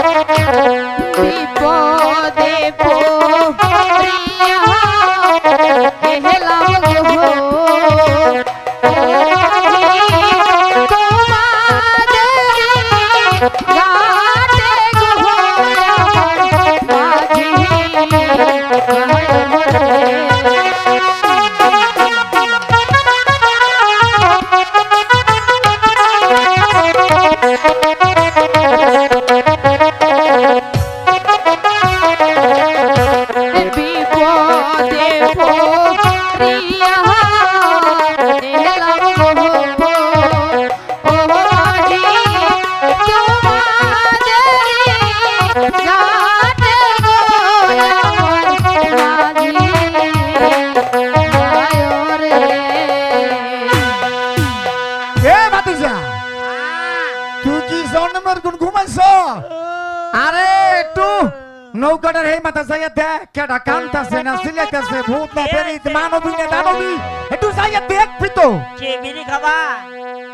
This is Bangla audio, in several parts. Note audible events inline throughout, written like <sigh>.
Thank you. নৌকাটার এই মাথা যাইয়া দেখ কেডা কান্তাছে না সিলাইতেছে ভূত না পেরিত মানবী না দানবী একটু যাইয়া দেখ পিতো কে বিড়ি খাবা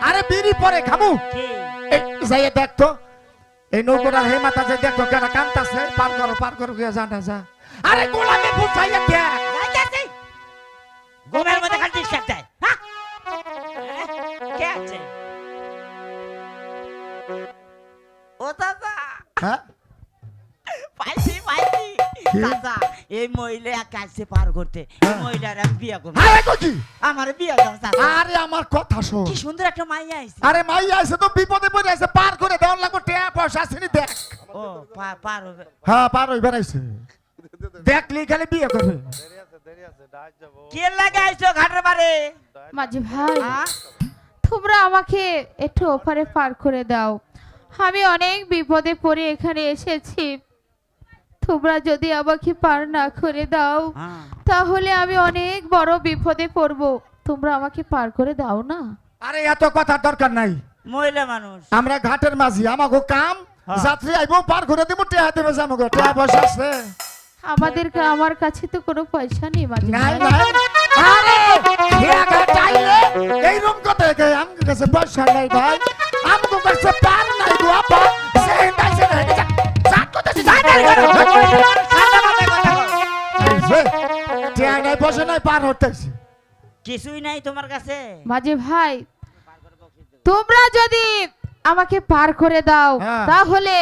আরে বিড়ি পরে খামু যাইয়া দেখ তো এই নৌকাটার হে মাথা যে দেখো কেডা কান্তাছে পার করো পার করো গিয়া জানা যা আরে গোলামে ভূত যাইয়া দেখ এই মহিলা কাছে পার করতে। এই হ্যাঁ। মহিলার আমি বিয়ে করব। আরে কই আমার বিয়ে করব আরে আমার কথা শোন। কি সুন্দর একটা মাইয়া আইছে। আরে মাই আছে তো বিপদে পড়ে আছে পার করে টেয়া পয়সা আসেনি দেখ। ও পার হবে। হ্যাঁ পার হই বেড়াইছে দেখলি খালি বিয়ে করবে। কে লাগে আইছো ঘাটের বারে মাঝি ভাই? তোমরা আমাকে একটু ওপারে পার করে দাও। আমি অনেক বিপদে পড়ে এখানে এসেছি। তোমরা যদি আমাকে পার না করে দাও হ্যাঁ। তাহলে আমি অনেক বড় বিপদে পড়ব। তোমরা আমাকে পার করে দাও না? আরে এত কথার দরকার নাই। মহিলা মানুষ। আমরা ঘাটের মাঝি আমাগো কাম হ্যাঁ। যাত্রী আইবো পার করে দিব টেয়া দেবে আমাগো টেয়া পয়সা আছে। আমাদের আমার কাছে তো কোনো পয়সা নেই মাঝি। নাই নাই। আরে টেয়া আইলে এই রুম কত কে আমগো কাছে পয়সা নাই ভাই। আমগো কাছে পার নাই গো আপা। টেয়া নাই পয়সা নাই পার হতেছি। কিছুই নাই তোমার কাছে? মাঝি ভাই তোমরা যদি আমাকে পার করে দাও হ্যাঁ। তাহলে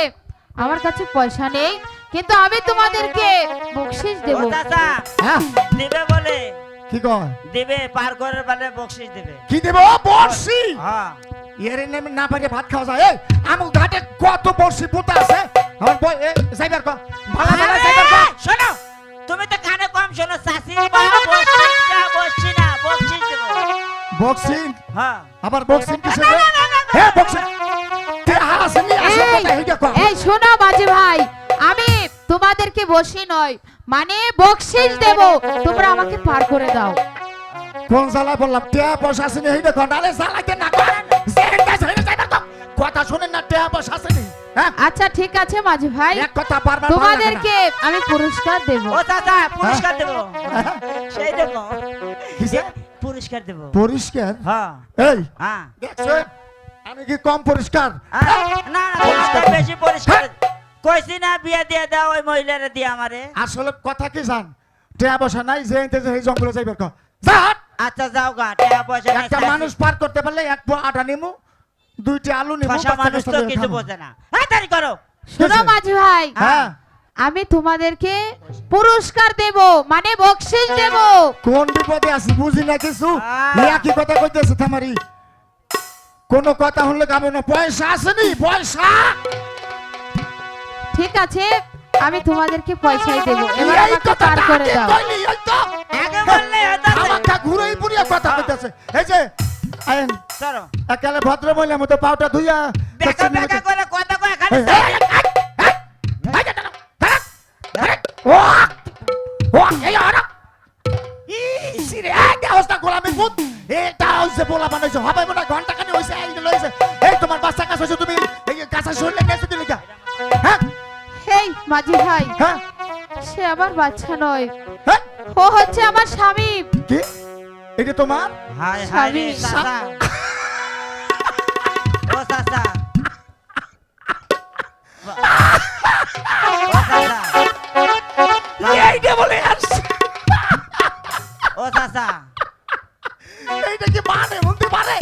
আমার কাছে পয়সা নেই কিন্তু আমি তোমাদেরকে বকশিস দেব। চাচা হ্যাঁ। বলে? কি কয়? দিবে পার করে বলে বকশিস দিবে। কি দেব? বর্ষি হ্যাঁ। এরে নেমে না পারে ভাত খাওয়া যায় এই ঘাটে কত বর্ষি পোতা আছে আমার বই এ সাইবার কো ভালো ভালো সাইবার কো শোনো তুমি তো কানে কম শোনো বা না বসছি না বক্সিং হ্যাঁ আবার বক্সিং কিসে না, রে না, না, না, হে বক্সিং তে কথা কো এই শোনো ভাই আমি তোমাদেরকে বসি নয় মানে বকশিস দেব তোমরা আমাকে পার করে দাও কোন জালা বললাম তে পয়সা আসে নি এইটা কো নালে জালাইতে না কো কথা শুনেন না তে পয়সা আসে হ্যাঁ? আচ্ছা ঠিক আছে মাঝি ভাই। এক কথা না। তোমাদেরকে আমি পুরস্কার দেব। ও চাচা পুরস্কার দেবো। <laughs> সেই দেখো পুরস্কার দেবো। পরিষ্কার হ্যাঁ। এই হ্যাঁ। দেখছ? আমি কি কম পরিষ্কার না না তোমার বেশি পরিষ্কার কইছি না বিয়ে দিয়ে দাও ওই মহিলারে দিয়ে আমারে। আসলে কথা কি জান? টেয়া পয়সা নাই যে এনতে যে এই জঙ্গলে যাইবার কো যা! আচ্ছা যাও গা পয়সা নাই, একটা মানুষ পার করতে পারলে এক পোয়া আটা নিমু দুইটা আলু নিমু ভাষা মানুষ তো কিছু বোঝে না। হ্যাঁ তারি করো। শোনো মাঝি ভাই হ্যাঁ। আমি তোমাদেরকে পুরস্কার দেব মানে বকশিস দেব। কোন বিপদে আছি বুঝি না কিছু। ইয়া কি কথা কইতেছে থামারি? কোন কথা হলে গাবো না। পয়সা আসেনি পয়সা! ঠিক আছে আমি তোমাদেরকে পয়সাই দেব। এবার এই আমাকে পার করে দাও। এই তো। আগে বললে না। আমাকে ঘুরেই পুরিয়া কথা হ্যাঁ। কইতেছে। এই যে আইন চলো একালে ভদ্র মহিলা মতো পাউটা ধুইয়া দেখা দেখা করে কথা কয় মনে হয়? হ্যাঁ? মাঝি ভাই হ্যাঁ? সে আমার বাচ্চা নয় হ্যাঁ? ও হচ্ছে আমার স্বামী কি? এটা তোমার? হাই হাই রে চাচা ও চাচা ও চাচা এইটা বলে ও চাচা এইটা কি মানে? বলতে পারে?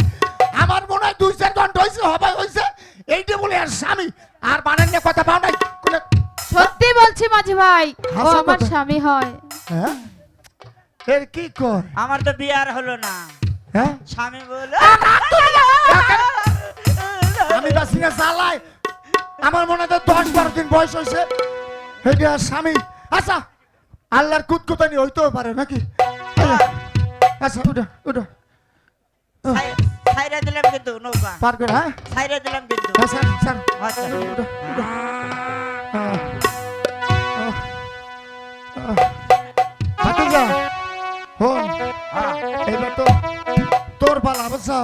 আমার মনে হয় দুই চার ঘণ্টা হইছে, হবে হইছে। এইটা বলে আর স্বামী। আর বানের নিয়ে কথা পাও নাই। সত্যি বলছি মাঝি ভাই ও আমার স্বামী হয়। হ্যাঁ? এর কি কর? আমার তো বিয়ে আর হলো না। হ্যাঁ? স্বামী বলে আমি বাসি না চালাই। আমার মনে হয় দশ বারো দিন বয়স হয়েছে। হেঁটে আর স্বামী আচ্ছা আল্লাহর কুতকুতানি হইতেও পারে নাকি? আচ্ছা, আচ্ছা উঠো উঠো। ছাইরা দিলাম কিন্তু নৌকা। পার করে হ্যাঁ? ছাইরা দিলাম কিন্তু। Sir sir. আচ্ছা। উঠো উঠো। এইবার তো